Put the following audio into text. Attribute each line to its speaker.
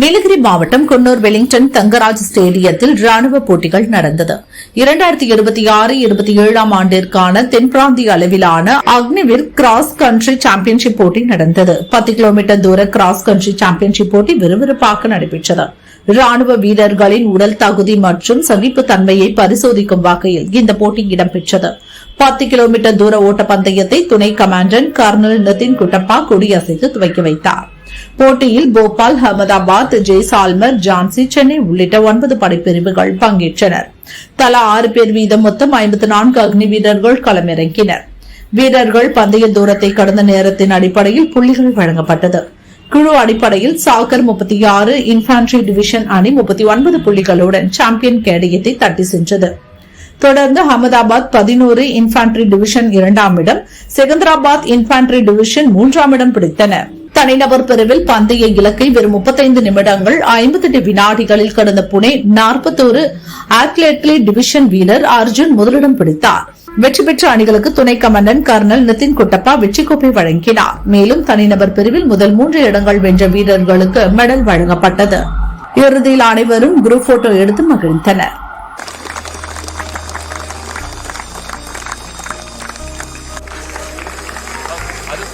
Speaker 1: நீலகிரி மாவட்டம் குன்னூர் வெலிங்டன் தங்கராஜ் ஸ்டேடியத்தில் ராணுவ போட்டிகள் நடந்தது. இரண்டாயிரத்தி இருபத்தி ஆறு இருபத்தி ஏழாம் ஆண்டிற்கான தென்பிராந்திய அளவிலான அக்னிவீர் கிராஸ் கண்ட்ரி சாம்பியன்ஷிப் போட்டி நடந்தது. பத்து கிலோமீட்டர் தூர கிராஸ் கண்ட்ரி சாம்பியன்ஷிப் போட்டி விறுவிறுப்பாக நடைபெற்றது. ராணுவ வீரர்களின் உடல் தகுதி மற்றும் சகிப்பு தன்மையை பரிசோதிக்கும் வகையில் இந்த போட்டி இடம்பெற்றது. பத்து கிலோமீட்டர் தூர ஓட்டப்பந்தயத்தை துணை கமாண்டன்ட் கர்னல் நிதின் குட்டப்பா கொடியசைத்து துவக்கி வைத்தார். போட்டியில் போபால் அகமதாபாத் ஜெய்சால்மர் ஜான்சி சென்னை உள்ளிட்ட ஒன்பது படைப்பிரிவுகள் பங்கேற்றனர். தலா ஆறு பேர் வீதம் மொத்தம் ஐம்பத்தி நான்கு அக்னி வீரர்கள் களமிறங்கினர். வீரர்கள் பந்தய தூரத்தை கடந்த நேரத்தின் அடிப்படையில் புள்ளிகள் வழங்கப்பட்டது. குழு அடிப்படையில் சாகர் முப்பத்தி ஆறு இன்ஃபான்ட்ரி டிவிஷன் அணி முப்பத்தி ஒன்பது புள்ளிகளுடன் சாம்பியன் கேடயத்தை தட்டி சென்றது. தொடர்ந்து அகமதாபாத் பதினோரு இன்ஃபான்ட்ரி டிவிஷன் இரண்டாம் இடம் செகந்தராபாத் இன்ஃபான்ட்ரி டிவிஷன் மூன்றாம் இடம் பிடித்தனா். தனிநபர் பிரிவில் பந்தய இலக்கை வெறும் முப்பத்தைந்து நிமிடங்கள் ஐம்பத்தெட்டு வினாடிகளில் கடந்த புனே நாற்பத்தோரு ஆத்லெட்லி டிவிஷன் வீரர் அர்ஜுன் முதலிடம் பிடித்தார். வெற்றி பெற்ற அணிகளுக்கு துணை கமாண்டன் கர்னல் நிதின் குட்டப்பா வெற்றி கோப்பை வழங்கினார். மேலும் தனிநபர் பிரிவில் முதல் மூன்று இடங்கள் வென்ற வீரர்களுக்கு மெடல் வழங்கப்பட்டது. இறுதியில் அனைவரும் குரூப் போட்டோ எடுத்து மகிழ்ந்தனர். அது